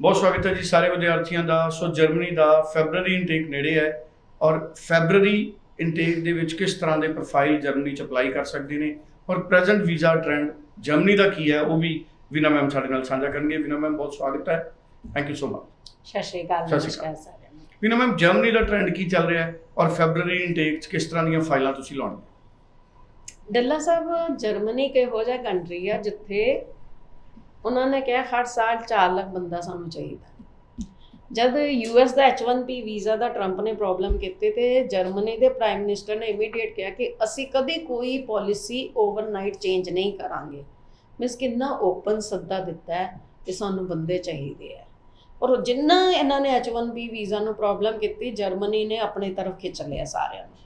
ਬਹੁਤ ਸਵਾਗਤ ਹੈ ਜੀ ਸਾਰੇ ਵਿਦਿਆਰਥੀਆਂ ਦਾ। ਸੋ ਜਰਮਨੀ ਦਾ ਫੈਬਰੂਅਰੀ ਇਨਟੇਕ ਨੇੜੇ ਹੈ ਔਰ ਫੈਬਰੂਅਰੀ ਇਨਟੇਕ ਦੇ ਵਿੱਚ ਕਿਸ ਤਰ੍ਹਾਂ ਦੇ ਪ੍ਰੋਫਾਈਲ ਜਰਮਨੀ ਚ ਅਪਲਾਈ ਕਰ ਸਕਦੇ ਨੇ? ਔਰ ਪ੍ਰੈਜ਼ੈਂਟ ਵੀਜ਼ਾ ਟ੍ਰੈਂਡ ਜਰਮਨੀ ਦਾ ਕੀ ਹੈ? ਉਹ ਵੀ ਵਿਨਾ ਮੈਮ ਸਾਡੇ ਨਾਲ ਸਾਂਝਾ ਕਰਨਗੇ। ਵਿਨਾ ਮੈਮ ਬਹੁਤ ਸਵਾਗਤ ਹੈ। ਥੈਂਕ ਯੂ ਸੋ ਮਚ ਸਤਿ ਸ਼੍ਰੀ ਅਕਾਲ ਸਤਿ ਸ਼੍ਰੀ ਅਕਾਲ। ਨਮਸਕਾਰ ਸਾਰਿਆਂ ਨੂੰ। ਵਿਨਾ ਮੈਮ ਜਰਮਨੀ ਦਾ ਟ੍ਰੈਂਡ ਕੀ ਚੱਲ ਰਿਹਾ ਹੈ? ਔਰ ਫੈਬਰੂਅਰੀ ਇਨਟੇਕ ਚ ਕਿਸ ਤਰ੍ਹਾਂ ਦੀਆਂ ਫਾਈਲਾਂ ਤੁਸੀਂ ਲਾਉਣੀਆਂ? ਡੱਲਾ ਸਾਹਿਬ ਜਰਮਨੀ ਇੱਕ ਇਹੋ ਜਿਹਾ ਕੰਟਰੀ ਆ ਜਿੱਥੇ ਉਹਨਾਂ ਨੇ ਕਿਹਾ ਹਰ ਸਾਲ 4 ਲੱਖ ਬੰਦਾ ਸਾਨੂੰ ਚਾਹੀਦਾ। ਜਦ ਯੂਐਸ ਦਾ H1B ਵੀਜ਼ਾ ਦਾ ਟਰੰਪ ਨੇ ਪ੍ਰੋਬਲਮ ਕੀਤੀ ਤੇ ਜਰਮਨੀ ਦੇ ਪ੍ਰਾਈਮ ਮਿਨਿਸਟਰ ਨੇ ਇਮੀਡੀਏਟ ਕਿਹਾ ਕਿ ਅਸੀਂ ਕਦੇ ਕੋਈ ਪਾਲਿਸੀ ਓਵਰਨਾਈਟ ਚੇਂਜ ਨਹੀਂ ਕਰਾਂਗੇ। ਮਿਸ ਕਿੰਨਾ ਓਪਨ ਸੱਦਾ ਦਿੱਤਾ ਹੈ ਕਿ ਸਾਨੂੰ ਬੰਦੇ ਚਾਹੀਦੇ ਆ ਔਰ ਜਿੰਨਾ ਇਹਨਾਂ ਨੇ H1B ਵੀਜ਼ਾ ਨੂੰ ਪ੍ਰੋਬਲਮ ਕੀਤੀ, ਜਰਮਨੀ ਨੇ ਆਪਣੀ ਤਰਫ ਖਿੱਚ ਲਿਆ ਸਾਰਿਆਂ ਨੂੰ।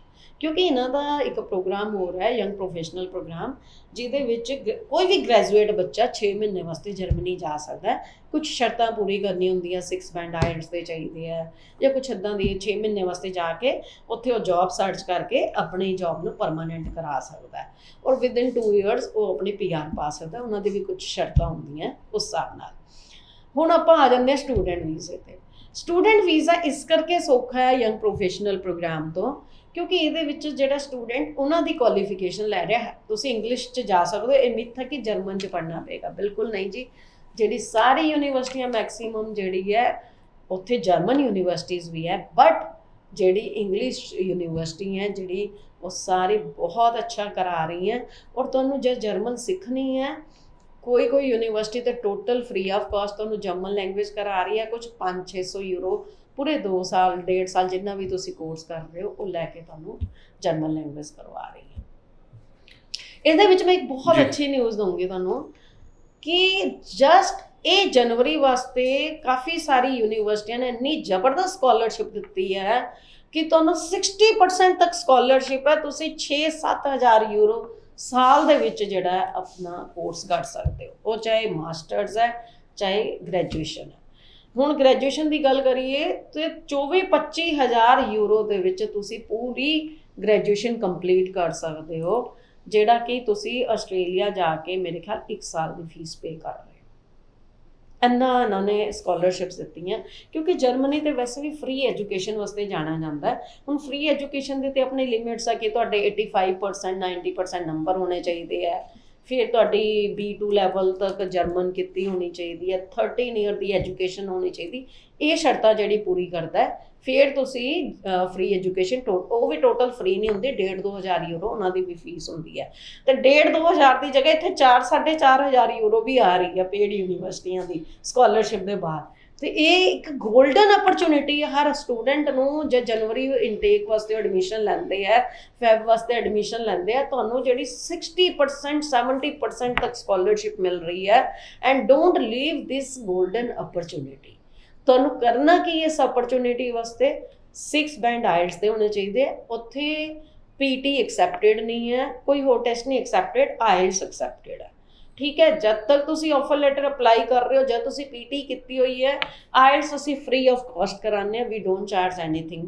ਕਿਉਂਕਿ ਇਹਨਾਂ ਦਾ ਇੱਕ ਪ੍ਰੋਗਰਾਮ ਹੋ ਰਿਹਾ ਹੈ, ਯੰਗ ਪ੍ਰੋਫੈਸ਼ਨਲ ਪ੍ਰੋਗਰਾਮ, ਜਿਹਦੇ ਵਿੱਚ ਗ- ਕੋਈ ਵੀ ਗ੍ਰੈਜੂਏਟ ਬੱਚਾ 6 ਮਹੀਨੇ ਵਾਸਤੇ ਜਰਮਨੀ ਜਾ ਸਕਦਾ ਹੈ। ਕੁਝ ਸ਼ਰਤਾਂ ਪੂਰੀ ਕਰਨੀ ਹੁੰਦੀਆਂ 6 ਬੈਂਡ ਆਇਲਟਸ ਦੇ ਚਾਹੀਦੇ ਆ, ਜਾਂ ਕੁਝ ਇਦਾਂ ਦੀ 6 ਮਹੀਨੇ ਵਾਸਤੇ ਜਾ ਕੇ ਉੱਥੇ ਉਹ ਜੌਬ ਸਰਚ ਕਰਕੇ ਆਪਣੀ ਜੌਬ ਨੂੰ ਪਰਮਾਨੈਂਟ ਕਰਾ ਸਕਦਾ ਹੈ। ਔਰ ਵਿਦਿਨ 2 ਇਅਰਸ ਉਹ ਆਪਣੀ ਪੀਆਰ ਪਾ ਸਕਦਾ, ਉਹਨਾਂ ਦੇ ਵੀ ਕੁਝ ਸ਼ਰਤਾਂ ਹੁੰਦੀਆਂ ਉਸ ਹਿਸਾਬ ਨਾਲ। ਹੁਣ ਆਪਾਂ ਆ ਜਾਂਦੇ ਹਾਂ ਸਟੂਡੈਂਟ ਵੀਜ਼ੇ ਤੇ। ਸਟੂਡੈਂਟ ਵੀਜ਼ਾ ਇਸ ਕਰਕੇ ਸੌਖਾ ਹੈ ਯੰਗ ਪ੍ਰੋਫੈਸ਼ਨਲ ਪ੍ਰੋਗਰਾਮ ਤੋਂ ਕਿਉਂਕਿ ਇਹਦੇ ਵਿੱਚ ਜਿਹੜਾ ਸਟੂਡੈਂਟ ਉਹਨਾਂ ਦੀ ਕੁਆਲੀਫਿਕੇਸ਼ਨ ਲੈ ਰਿਹਾ ਹੈ। ਤੁਸੀਂ ਇੰਗਲਿਸ਼ 'ਚ ਜਾ ਸਕਦੇ ਹੋ, ਇਹ ਮਿੱਥ ਹੈ ਕਿ ਜਰਮਨ 'ਚ ਪੜ੍ਹਨਾ ਪਏਗਾ। ਬਿਲਕੁਲ ਨਹੀਂ ਜੀ। ਜਿਹੜੀ ਸਾਰੀ ਯੂਨੀਵਰਸਿਟੀਆਂ ਮੈਕਸਿਮਮ ਜਿਹੜੀ ਹੈ, ਉੱਥੇ ਜਰਮਨ ਯੂਨੀਵਰਸਿਟੀਜ਼ ਵੀ ਹੈ। ਬਟ ਜਿਹੜੀ ਇੰਗਲਿਸ਼ ਯੂਨੀਵਰਸਿਟੀ ਹੈ, ਜਿਹੜੀ ਉਹ ਸਾਰੀ ਬਹੁਤ ਅੱਛਾ ਕਰਾ ਰਹੀ ਹੈ ਔਰ ਤੁਹਾਨੂੰ ਜੇ ਜਰਮਨ ਸਿੱਖਣੀ ਹੈ, ਕੋਈ ਕੋਈ ਯੂਨੀਵਰਸਿਟੀ ਤੇ ਟੋਟਲ ਫ੍ਰੀ ਆਫ ਕਾਸਟ ਤੁਹਾਨੂੰ ਜਰਮਨ ਲੈਂਗੁਏਜ ਕਰਾ ਰਹੀ ਹੈ। ਕੁਝ 5-600 ਯੂਰੋ ਪੂਰੇ 2 ਸਾਲ 1.5 ਸਾਲ ਜਿੰਨਾ ਵੀ ਤੁਸੀਂ ਕੋਰਸ ਕਰ ਰਹੇ ਹੋ ਉਹ ਲੈ ਕੇ ਤੁਹਾਨੂੰ ਜਰਮਨ ਲੈਂਗੁਏਜ ਕਰਵਾ ਰਹੀ ਹੈ। ਇਹਦੇ ਵਿੱਚ ਮੈਂ ਇੱਕ ਬਹੁਤ। ਅੱਛੀ ਨਿਊਜ਼ ਦਊਂਗੀ ਤੁਹਾਨੂੰ ਕਿ ਜਸਟ ਇਹ ਜਨਵਰੀ ਵਾਸਤੇ ਕਾਫੀ ਸਾਰੀ ਯੂਨੀਵਰਸਿਟੀਆਂ ਨੇ ਇੰਨੀ ਜ਼ਬਰਦਸਤ ਸਕਾਲਰਸ਼ਿਪ ਦਿੱਤੀ ਹੈ ਕਿ ਤੁਹਾਨੂੰ 60% ਤੱਕ ਸਕਾਲਰਸ਼ਿਪ ਹੈ। ਤੁਸੀਂ 6-7000 ਯੂਰੋ ਸਾਲ ਦੇ ਵਿੱਚ ਜਿਹੜਾ ਆਪਣਾ ਕੋਰਸ ਕਰ ਸਕਦੇ ਹੋ। ਉਹ ਚਾਹੇ ਮਾਸਟਰਸ ਹੈ ਚਾਹੇ ਗ੍ਰੈਜੂਏਸ਼ਨ ਹੈ। ਹੁਣ ਗ੍ਰੈਜੂਏਸ਼ਨ ਦੀ ਗੱਲ ਕਰੀਏ ਤੇ 24-25 ਹਜ਼ਾਰ ਯੂਰੋ ਦੇ ਵਿੱਚ ਤੁਸੀਂ ਪੂਰੀ ਗ੍ਰੈਜੂਏਸ਼ਨ ਕੰਪਲੀਟ ਕਰ ਸਕਦੇ ਹੋ, ਜਿਹੜਾ ਕਿ ਤੁਸੀਂ ਆਸਟ੍ਰੇਲੀਆ ਜਾ ਕੇ ਮੇਰੇ ਖਿਆਲ 1 ਸਾਲ ਦੀ ਫੀਸ ਪੇ ਕਰ ਰਹੇ ਹੋ। ਇੰਨਾ ਇਹਨਾਂ ਨੇ ਸਕਾਲਰਸ਼ਿਪਸ ਦਿੱਤੀਆਂ, ਕਿਉਂਕਿ ਜਰਮਨੀ ਤੇ ਵੈਸੇ ਵੀ ਫ੍ਰੀ ਐਜੂਕੇਸ਼ਨ ਵਾਸਤੇ ਜਾਣਿਆ ਜਾਂਦਾ ਹੈ। ਹੁਣ ਫ੍ਰੀ ਐਜੂਕੇਸ਼ਨ ਦੇ ਤੇ ਆਪਣੇ ਲਿਮਿਟਸ ਆ ਕਿ ਤੁਹਾਡੇ 85% 90% ਨੰਬਰ ਹੋਣੇ ਚਾਹੀਦੇ ਆ। ਫਿਰ ਤੁਹਾਡੀ B2 ਲੈਵਲ ਤੱਕ ਜਰਮਨ ਕੀਤੀ ਹੋਣੀ ਚਾਹੀਦੀ ਹੈ 13 ਇਅਰ ਦੀ ਐਜੂਕੇਸ਼ਨ ਹੋਣੀ ਚਾਹੀਦੀ, ਇਹ ਸ਼ਰਤਾਂ ਜਿਹੜੀ ਪੂਰੀ ਕਰਦਾ ਹੈ, ਫਿਰ ਤੁਸੀਂ ਫ੍ਰੀ ਐਜੂਕੇਸ਼ਨ ਉਹ ਵੀ ਟੋਟਲ ਫ੍ਰੀ ਨਹੀਂ ਹੁੰਦੀ 1.5 2000 ਯੂਰੋ ਉਹਨਾਂ ਦੀ ਵੀ ਫੀਸ ਹੁੰਦੀ ਹੈ। ਤੇ 1.5 2000 ਦੀ ਜਗ੍ਹਾ ਇੱਥੇ 4 4500 ਯੂਰੋ ਵੀ ਆ ਰਹੀ ਹੈ ਪੇਡ ਯੂਨੀਵਰਸਿਟੀਆਂ ਦੀ ਸਕਾਲਰਸ਼ਿਪ ਦੇ ਬਾਅਦ ਤੇ ਇਹ ਇੱਕ 골ਡਨ ਅਪਰਚੂਨਿਟੀ ਹੈ ਹਰ ਸਟੂਡੈਂਟ ਨੂੰ ਜੇ ਜਨਵਰੀ ਇਨਟੇਕ ਵਾਸਤੇ ਐਡਮਿਸ਼ਨ ਲੈਂਦੇ ਆ ਫੈਬ ਵਾਸਤੇ ਐਡਮਿਸ਼ਨ ਲੈਂਦੇ ਆ, ਤੁਹਾਨੂੰ ਜਿਹੜੀ 60% 70% ਤੱਕ ਸਕਾਲਰਸ਼ਿਪ ਮਿਲ ਰਹੀ ਹੈ and don't leave this golden opportunity ਤੁਹਾਨੂੰ ਕਰਨਾ ਕੀ ਇਸ ਅਪਰਚੂਨਿਟੀ ਵਾਸਤੇ? 6 ਬੈਂਡ ਆਇਲਸ ਦੇ ਹੋਣੇ ਚਾਹੀਦੇ ਆ, ਉੱਥੇ ਪੀਟੀ ਐਕਸੈਪਟਡ ਨਹੀਂ ਹੈ, ਕੋਈ ਹੋਰ ਟੈਸਟ ਨਹੀਂ ਐਕਸੈਪਟਡ ਆਇਲਸ ਐਕਸੈਪਟਡ ਹੈ। ਠੀਕ ਹੈ, ਜਦ ਤੱਕ ਤੁਸੀਂ ਆਫਰ ਲੈਟਰ ਅਪਲਾਈ ਕਰ ਰਹੇ ਹੋ, ਜਦ ਤੁਸੀਂ ਪੀਟੀ ਕੀਤੀ ਹੋਈ ਹੈ ਆਇਲਸ ਅਸੀਂ ਫ੍ਰੀ ਆਫ ਕਾਸਟ ਕਰਾਉਂਦੇ ਆ we don't charge anything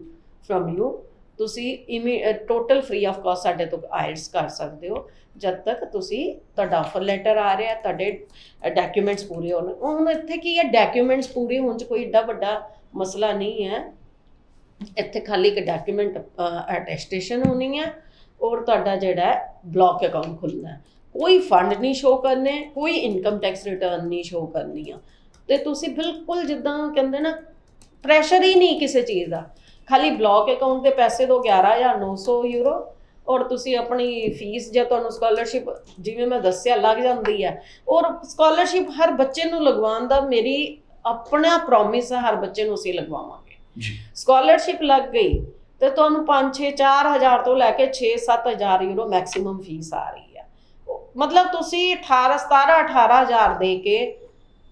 from you ਤੁਸੀਂ ਟੋਟਲ ਫ੍ਰੀ ਆਫ ਕਾਸਟ ਸਾਡੇ ਤੋਂ ਆਇਲਸ ਕਰ ਸਕਦੇ ਹੋ, ਜਦ ਤੱਕ ਤੁਸੀਂ ਤੁਹਾਡਾ ਆਫਰ ਲੈਟਰ ਆ ਰਿਹਾ, ਤੁਹਾਡੇ ਡਾਕੂਮੈਂਟਸ ਪੂਰੇ ਹੋਣ। ਹੁਣ ਇੱਥੇ ਕੀ ਹੈ ਡਾਕੂਮੈਂਟਸ ਪੂਰੇ ਹੋਣ ਚ ਕੋਈ ਏਡਾ ਵੱਡਾ ਮਸਲਾ ਨਹੀਂ ਹੈ। ਇੱਥੇ ਖਾਲੀ ਇੱਕ ਡਾਕੂਮੈਂਟ ਅਟੈਸਟੇਸ਼ਨ ਹੋਣੀ ਹੈ ਔਰ ਤੁਹਾਡਾ ਜਿਹੜਾ ਬਲੌਕ ਅਕਾਊਂਟ ਖੁੱਲਣਾ ਕੋਈ ਫੰਡ ਨਹੀਂ ਸ਼ੋ ਕਰਨੇ ਕੋਈ ਇਨਕਮ ਟੈਕਸ ਰਿਟਰਨ ਨਹੀਂ ਸ਼ੋ ਕਰਨੀ ਆ ਤੇ ਤੁਸੀਂ ਬਿਲਕੁਲ ਜਿੱਦਾਂ ਕਹਿੰਦੇ ਨਾ ਪ੍ਰੈਸ਼ਰ ਹੀ ਨਹੀਂ ਕਿਸੇ ਚੀਜ਼ ਦਾ। ਖਾਲੀ ਬਲੌਕ ਅਕਾਊਂਟ ਤੇ ਪੈਸੇ ਦੋ 11900 ਯੂਰੋ ਔਰ ਤੁਸੀਂ ਆਪਣੀ ਫੀਸ ਜੇ ਤੁਹਾਨੂੰ ਸਕਾਲਰਸ਼ਿਪ ਜਿਵੇਂ ਮੈਂ ਦੱਸਿਆ ਲੱਗ ਜਾਂਦੀ ਹੈ। ਔਰ ਸਕਾਲਰਸ਼ਿਪ ਹਰ ਬੱਚੇ ਨੂੰ ਲਗਵਾਉਣ ਦਾ ਮੇਰੀ ਆਪਣਾ ਪ੍ਰੋਮਿਸ ਹੈ ਹਰ ਬੱਚੇ ਨੂੰ ਅਸੀਂ ਲਗਵਾਵਾਂਗੇ। ਜੀ। ਸਕਾਲਰਸ਼ਿਪ ਲੱਗ ਗਈ ਤੇ ਤੁਹਾਨੂੰ 5 6 4000 ਤੋਂ ਲੈ ਕੇ 6 7000 ਯੂਰੋ ਮੈਕਸਿਮਮ ਫੀਸ ਆ ਰਹੀ ਮਤਲਬ ਤੁਸੀਂ 18 17 18000 ਦੇ ਕੇ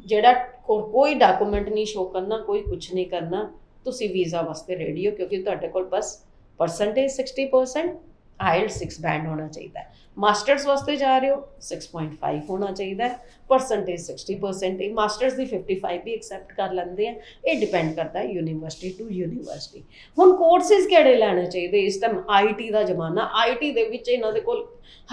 ਜਿਹੜਾ ਕੋ- ਕੋਈ ਡਾਕੂਮੈਂਟ ਨਹੀਂ ਸ਼ੋ ਕਰਨਾ, ਕੋਈ ਕੁਝ ਨਹੀਂ ਕਰਨਾ, ਤੁਸੀਂ ਵੀਜ਼ਾ ਵਾਸਤੇ ਰੈਡੀ ਹੋ, ਕਿਉਂਕਿ ਤੁਹਾਡੇ ਕੋਲ ਬਸ ਪਰਸੈਂਟੇਜ 60% ਆਇਲ 6 ਬੈਂਡ ਹੋਣਾ ਚਾਹੀਦਾ ਹੈ। ਮਾਸਟਰਸ ਵਾਸਤੇ ਜਾ ਰਹੇ ਹੋ 6.5 ਹੋਣਾ ਚਾਹੀਦਾ ਹੈ। ਪਰਸੈਂਟੇਜ 60% ਹੈ ਮਾਸਟਰਸ ਦੀ 55 ਵੀ ਐਕਸੈਪਟ ਕਰ ਲੈਂਦੇ ਆ। ਇਹ ਡਿਪੈਂਡ ਕਰਦਾ ਹੈ ਯੂਨੀਵਰਸਿਟੀ ਟੂ ਯੂਨੀਵਰਸਿਟੀ ਹੁਣ ਕੋਰਸਿਸ ਕਿਹੜੇ ਲੈਣੇ ਚਾਹੀਦੇ? ਇਸ ਟਾਈਮ ਆਈਟੀ ਦਾ ਜ਼ਮਾਨਾ ਆਈਟੀ ਦੇ ਵਿੱਚ ਇਹਨਾਂ ਦੇ ਕੋਲ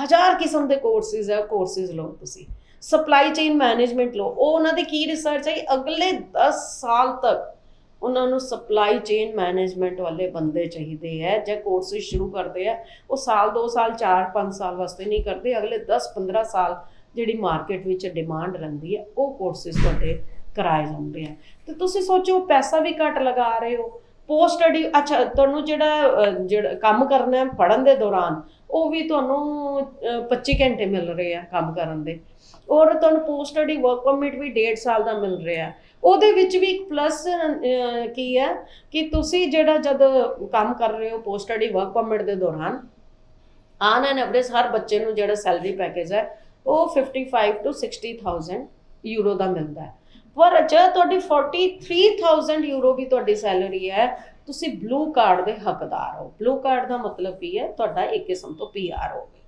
ਹਜ਼ਾਰ ਕਿਸਮ ਦੇ ਕੋਰਸਿਸ ਹੈ ਕੋਰਸਿਸ ਲਓ ਤੁਸੀਂ। ਸਪਲਾਈ ਚੇਨ ਮੈਨੇਜਮੈਂਟ ਲਓ। ਉਹ ਉਹਨਾਂ ਦੀ ਕੀ ਰਿਸਰਚ ਹੈ ਅਗਲੇ 10 ਸਾਲ ਤੱਕ ਉਹਨਾਂ ਨੂੰ ਸਪਲਾਈ ਚੇਨ ਮੈਨੇਜਮੈਂਟ ਵਾਲੇ ਬੰਦੇ ਚਾਹੀਦੇ ਹੈ ਜੇ ਕੋਰਸਿਸ ਸ਼ੁਰੂ ਕਰਦੇ ਆ ਉਹ ਸਾਲ 2 ਸਾਲ 4 5 ਸਾਲ ਵਾਸਤੇ ਨਹੀਂ ਕਰਦੇ ਅਗਲੇ 10 15 ਸਾਲ ਜਿਹੜੀ ਮਾਰਕੀਟ ਵਿੱਚ ਡਿਮਾਂਡ ਰਹਿੰਦੀ ਹੈ ਉਹ ਕੋਰਸਿਸ ਤੁਹਾਡੇ ਕਰਾਏ ਜਾਂਦੇ ਆ। ਤੇ ਤੁਸੀਂ ਸੋਚੋ ਪੈਸਾ ਵੀ ਘੱਟ ਲਗਾ ਰਹੇ ਹੋ। ਪੋਸਟ ਸਟੱਡੀ ਅੱਛਾ ਤੁਹਾਨੂੰ ਜਿਹੜਾ ਅਹ, ਜਿਹੜਾ ਕੰਮ ਕਰਨਾ ਹੈ ਪੜਨ ਦੇ ਦੌਰਾਨ ਉਹ ਵੀ ਤੁਹਾਨੂੰ ਅਹ, 25 ਘੰਟੇ ਮਿਲ ਰਹੇ ਆ ਕੰਮ ਕਰਨ ਦੇ। ਔਰ ਤੁਹਾਨੂੰ ਪੋਸਟ ਸਟੱਡੀ ਵਰਕ ਪਰਮਿਟ ਵੀ 1.5 ਸਾਲ ਦਾ ਮਿਲ ਰਿਹਾ। ਉਹਦੇ ਵਿੱਚ ਵੀ ਇੱਕ ਪਲੱਸ ਕੀ ਹੈ ਕਿ ਤੁਸੀਂ ਜਿਹੜਾ ਜਦ ਕੰਮ ਕਰ ਰਹੇ ਹੋ ਪੋਸਟ ਸਟੱਡੀ ਵਰਕ ਪਰਮਿਟ ਦੇ ਦੌਰਾਨ ਆਨ ਐਨ ਐਵਰੇਜ ਹਰ ਬੱਚੇ ਨੂੰ ਜਿਹੜਾ ਸੈਲਰੀ ਪੈਕੇਜ ਹੈ ਉਹ 55 ਤੋਂ 60000 ਯੂਰੋ ਦਾ ਮਿਲਦਾ ਹੈ। ਪਰ ਜਦ ਤੁਹਾਡੀ 43000 ਯੂਰੋ ਵੀ ਤੁਹਾਡੀ ਸੈਲਰੀ ਹੈ ਤੁਸੀਂ ਬਲੂ ਕਾਰਡ ਦੇ ਹੱਕਦਾਰ ਹੋ। ਬਲੂ ਕਾਰਡ ਦਾ ਮਤਲਬ ਕੀ ਹੈ? ਤੁਹਾਡਾ ਇੱਕ ਕਿਸਮ ਤੋਂ ਪੀਆਰ ਹੋ ਗਈ।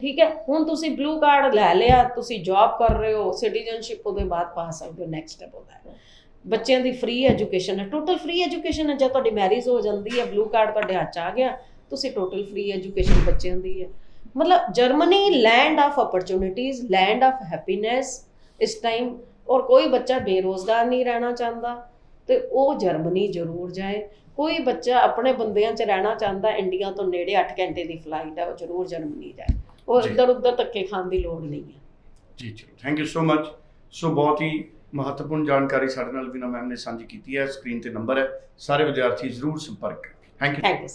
ਠੀਕ ਹੈ? ਹੁਣ ਤੁਸੀਂ ਬਲੂ ਕਾਰਡ ਲੈ ਲਿਆ, ਤੁਸੀਂ ਜੌਬ ਕਰ ਰਹੇ ਹੋ ਸਿਟੀਜ਼ਨਸ਼ਿਪ ਉਹਦੇ ਬਾਅਦ ਪਾ ਸਕਦੇ ਹੋ ਨੈਕਸਟ ਸਟੈਪ ਹੁੰਦਾ ਹੈ। ਬੱਚਿਆਂ ਦੀ ਫ੍ਰੀ ਐਜੂਕੇਸ਼ਨ ਹੈ। ਟੋਟਲ ਫ੍ਰੀ ਐਜੂਕੇਸ਼ਨ ਹੈ। ਜਦ ਤੁਹਾਡੀ ਮੈਰਿਜ ਹੋ ਜਾਂਦੀ ਹੈ ਬਲੂ ਕਾਰਡ ਤੁਹਾਡੇ ਹੱਥ 'ਚ ਆ ਗਿਆ, ਤੁਸੀਂ ਟੋਟਲ ਫ੍ਰੀ ਐਜੂਕੇਸ਼ਨ ਬੱਚਿਆਂ ਦੀ ਹੈ। ਮਤਲਬ Germany land of opportunities land of happiness ਇਸ ਟਾਈਮ ਔਰ ਕੋਈ ਬੱਚਾ ਬੇਰੋਜ਼ਗਾਰ ਨਹੀਂ ਰਹਿਣਾ ਚਾਹੁੰਦਾ। ਤੇ ਉਹ ਜਰਮਨੀ ਜ਼ਰੂਰ ਜਾਏ। ਕੋਈ ਬੱਚਾ ਆਪਣੇ ਬੰਦਿਆਂ 'ਚ ਰਹਿਣਾ ਚਾਹੁੰਦਾ ਇੰਡੀਆ ਤੋਂ ਨੇੜੇ 8 ਘੰਟੇ ਦੀ ਫਲਾਈਟ ਹੈ ਉਹ ਜ਼ਰੂਰ ਜਰਮਨੀ ਜਾਏ। ਜੀ। ਇੱਧਰ ਉੱਧਰ ਧੱਕੇ ਖਾਣ ਦੀ ਲੋੜ ਨਹੀਂ ਹੈ। ਜੀ ਚਲੋ। Thank you so much so ਬਹੁਤ ਹੀ ਮਹੱਤਵਪੂਰਨ ਜਾਣਕਾਰੀ ਸਾਡੇ ਨਾਲ ਬਿਨਾ ਮੈਮ ਨੇ ਸਾਂਝੀ ਕੀਤੀ ਹੈ। ਸਕਰੀਨ ਤੇ ਨੰਬਰ ਹੈ। ਸਾਰੇ ਵਿਦਿਆਰਥੀ ਜ਼ਰੂਰ ਸੰਪਰਕ ਥੈਂਕ ਯੂ ਥੈਂਕ ਯੂ